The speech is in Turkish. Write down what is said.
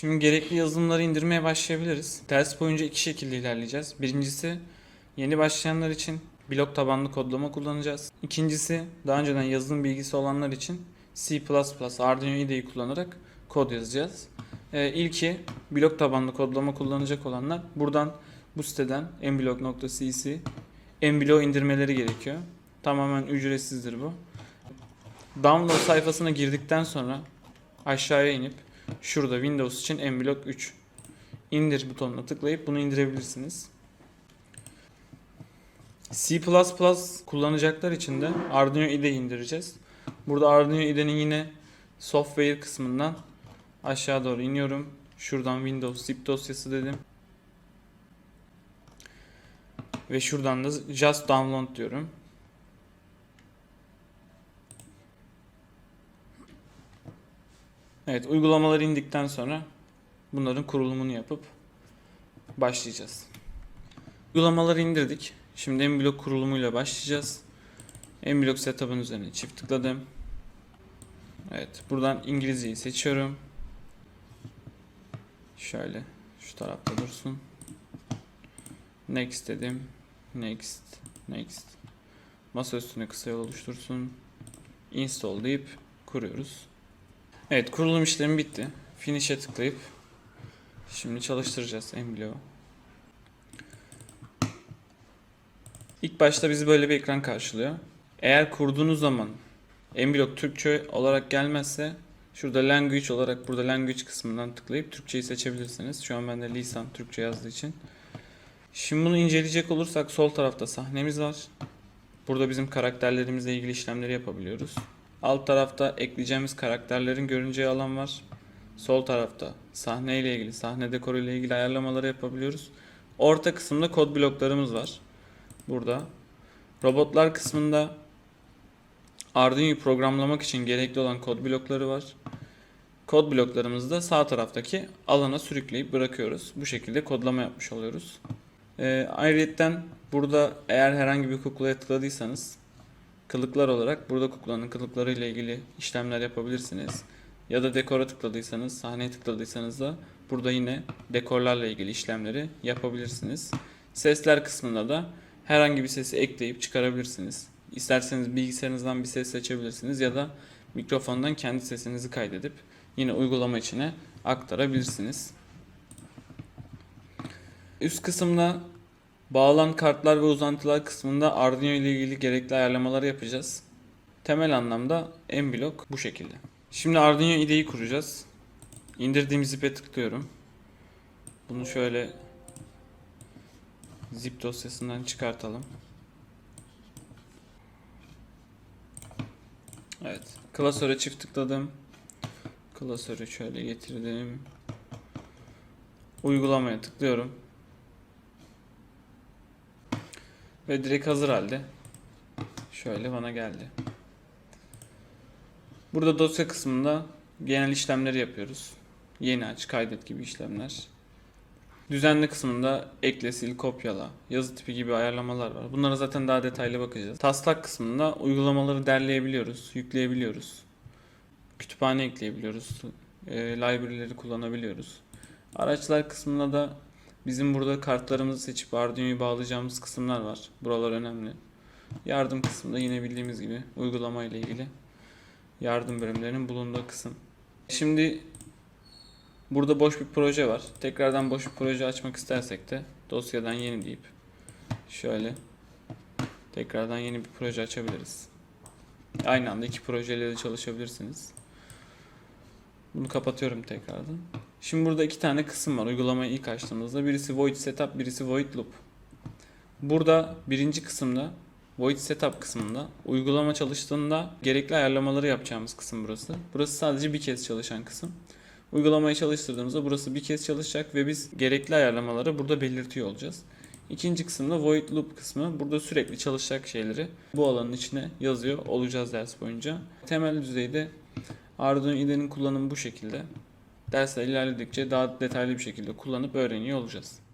Şimdi gerekli yazılımları indirmeye başlayabiliriz. Ders boyunca iki şekilde ilerleyeceğiz. Birincisi yeni başlayanlar için blok tabanlı kodlama kullanacağız. İkincisi daha önceden yazılım bilgisi olanlar için C++, Arduino IDE'yi kullanarak kod yazacağız. Ee, ilki blok tabanlı kodlama kullanacak olanlar buradan bu siteden mblog.cc mblog indirmeleri gerekiyor. Tamamen ücretsizdir bu. Download sayfasına girdikten sonra aşağıya inip şurada Windows için mblog 3 indir butonuna tıklayıp bunu indirebilirsiniz. C++ kullanacaklar için de Arduino IDE indireceğiz. Burada Arduino IDE'nin yine software kısmından aşağı doğru iniyorum. Şuradan Windows zip dosyası dedim. Ve şuradan da just download diyorum. Evet uygulamalar indikten sonra bunların kurulumunu yapıp başlayacağız. Uygulamaları indirdik. Şimdi mblok kurulumuyla başlayacağız. mblok setup'ın üzerine çift tıkladım. Evet buradan İngilizceyi seçiyorum. Şöyle şu tarafta dursun. Next dedim. Next. Next. Masa üstüne kısa yol oluştursun. Install deyip kuruyoruz. Evet kurulum işlemi bitti. Finish'e tıklayıp şimdi çalıştıracağız Emblo. İlk başta bizi böyle bir ekran karşılıyor. Eğer kurduğunuz zaman Emblok Türkçe olarak gelmezse şurada language olarak burada language kısmından tıklayıp Türkçeyi seçebilirsiniz. Şu an bende lisan Türkçe yazdığı için. Şimdi bunu inceleyecek olursak sol tarafta sahnemiz var. Burada bizim karakterlerimizle ilgili işlemleri yapabiliyoruz. Alt tarafta ekleyeceğimiz karakterlerin görüneceği alan var. Sol tarafta sahne ile ilgili, sahne dekoru ile ilgili ayarlamaları yapabiliyoruz. Orta kısımda kod bloklarımız var. Burada. Robotlar kısmında Arduino'yu programlamak için gerekli olan kod blokları var. Kod bloklarımızı da sağ taraftaki alana sürükleyip bırakıyoruz. Bu şekilde kodlama yapmış oluyoruz. Ee, ayrıca burada eğer herhangi bir kuklaya tıkladıysanız kılıklar olarak burada kuklanın kılıkları ile ilgili işlemler yapabilirsiniz. Ya da dekora tıkladıysanız, sahneye tıkladıysanız da burada yine dekorlarla ilgili işlemleri yapabilirsiniz. Sesler kısmında da herhangi bir sesi ekleyip çıkarabilirsiniz. İsterseniz bilgisayarınızdan bir ses seçebilirsiniz ya da mikrofondan kendi sesinizi kaydedip yine uygulama içine aktarabilirsiniz. Üst kısımda bağlan kartlar ve uzantılar kısmında Arduino ile ilgili gerekli ayarlamaları yapacağız. Temel anlamda M-Block bu şekilde. Şimdi Arduino IDE'yi kuracağız. İndirdiğim zip'e tıklıyorum. Bunu şöyle zip dosyasından çıkartalım. Evet. Klasöre çift tıkladım. Klasörü şöyle getirdim. Uygulamaya tıklıyorum. Ve direkt hazır halde. Şöyle bana geldi. Burada dosya kısmında genel işlemleri yapıyoruz. Yeni aç, kaydet gibi işlemler. Düzenli kısmında ekle, sil, kopyala, yazı tipi gibi ayarlamalar var. Bunlara zaten daha detaylı bakacağız. Taslak kısmında uygulamaları derleyebiliyoruz, yükleyebiliyoruz. Kütüphane ekleyebiliyoruz. E, library'leri kullanabiliyoruz. Araçlar kısmında da bizim burada kartlarımızı seçip Arduino'yu bağlayacağımız kısımlar var. Buralar önemli. Yardım kısmında yine bildiğimiz gibi uygulama ile ilgili yardım bölümlerinin bulunduğu kısım. Şimdi burada boş bir proje var. Tekrardan boş bir proje açmak istersek de dosyadan yeni deyip şöyle tekrardan yeni bir proje açabiliriz. Aynı anda iki projeyle de çalışabilirsiniz. Bunu kapatıyorum tekrardan. Şimdi burada iki tane kısım var uygulamayı ilk açtığımızda. Birisi void setup, birisi void loop. Burada birinci kısımda void setup kısmında uygulama çalıştığında gerekli ayarlamaları yapacağımız kısım burası. Burası sadece bir kez çalışan kısım. Uygulamayı çalıştırdığımızda burası bir kez çalışacak ve biz gerekli ayarlamaları burada belirtiyor olacağız. İkinci kısımda void loop kısmı. Burada sürekli çalışacak şeyleri bu alanın içine yazıyor olacağız ders boyunca. Temel düzeyde Arduino IDE'nin kullanımı bu şekilde. Dersler ilerledikçe daha detaylı bir şekilde kullanıp öğreniyor olacağız.